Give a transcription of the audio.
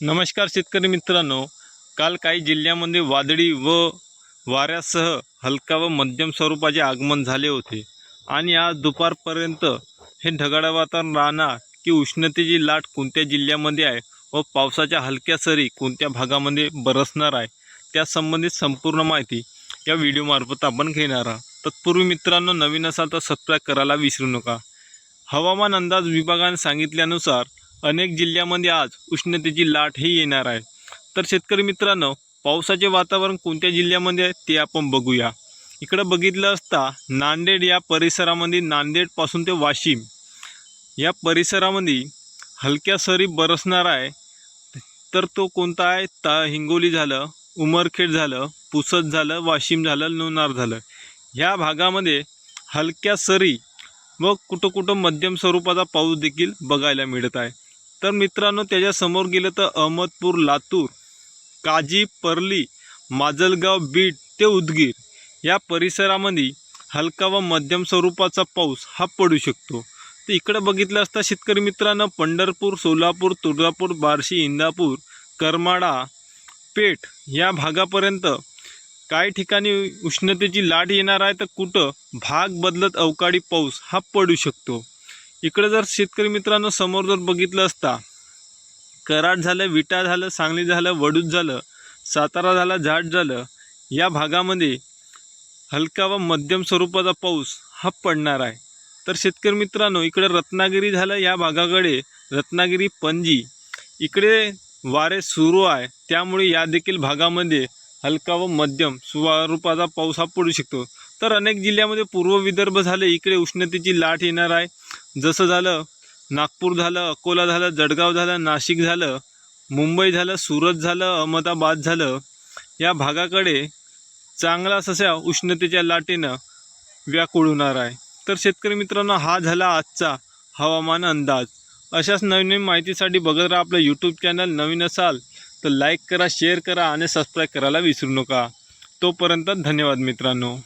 नमस्कार शेतकरी मित्रांनो. काल काही जिल्ह्यामध्ये वादळी व वाऱ्यासह हलका व मध्यम स्वरूपाचे आगमन झाले होते. आणि आज दुपारपर्यंत हे ढगाळ वातावरण राहणार की उष्णतेची लाट कोणत्या जिल्ह्यामध्ये आहे व पावसाच्या हलक्या सरी कोणत्या भागामध्ये बरसणार आहे त्यासंबंधित संपूर्ण माहिती या व्हिडिओमार्फत आपण घेणार आहोत. तत्पूर्वी मित्रांनो नवीन असाल तर सबस्क्राईब करायला विसरू नका. हवामान अंदाज विभागाने सांगितल्यानुसार अनेक जिल्ह्यामध्ये आज उष्णतेची लाटही येणार आहे. तर शेतकरी मित्रांनो पावसाचे वातावरण कोणत्या जिल्ह्यामध्ये आहे ते आपण बघूया. इकडं बघितलं असता नांदेड या परिसरामध्ये नांदेडपासून ते वाशिम या परिसरामध्ये हलक्या सरी बरसणार आहे. तर तो कोणता आहे? ता हिंगोली झालं उमरखेड झालं पुसद झालं वाशिम झालं लोणार झालं. ह्या भागामध्ये हलक्या सरी व कुठं कुठं मध्यम स्वरूपाचा पाऊस देखील बघायला मिळत आहे. तर मित्रांनो त्याच्यासमोर गेलं तर अहमदपूर लातूर काजी परली माजलगाव बीड ते उदगीर या परिसरामध्ये हलका व मध्यम स्वरूपाचा पाऊस हा पडू शकतो. तर इकडं बघितलं असता शेतकरी मित्रांनो पंढरपूर सोलापूर तुळजापूर बार्शी इंदापूर करमाळा पेठ या भागापर्यंत काही ठिकाणी उष्णतेची लाट येणार आहे तर कुठं भाग बदलत अवकाळी पाऊस हा पडू शकतो. इकडं जर शेतकरी मित्रांनो समोर जर बघितलं असता कराड झालं विटा झालं सांगली झालं वडूज झालं सातारा झाला झाड झालं या भागामध्ये हलका व मध्यम स्वरूपाचा पाऊस हा पडणार आहे. तर शेतकरी मित्रांनो इकडे रत्नागिरी झालं या भागाकडे रत्नागिरी पणजी इकडे वारे सुरू आहे. त्यामुळे या देखील भागामध्ये हलका व मध्यम स्वरूपाचा पाऊस हा पडू शकतो. तर अनेक जिल्ह्यामध्ये पूर्व विदर्भ झाले इकडे उष्णतेची लाट येणार आहे. जसं झालं नागपूर झालं अकोला झालं जळगाव झालं नाशिक झालं मुंबई झालं सुरत झालं अहमदाबाद झालं या भागाकडे चांगला ससा उष्णतेच्या लाटेनं व्याकुळणार आहे. तर शेतकरी मित्रांनो हा झाला आजचा हवामान अंदाज. अशाच नवीन नवीन माहितीसाठी बघत राहा आपलं यूट्यूब चॅनल नवीन असाल तर लाईक करा शेअर करा आणि सबस्क्राईब करायला विसरू नका. तोपर्यंत धन्यवाद मित्रांनो.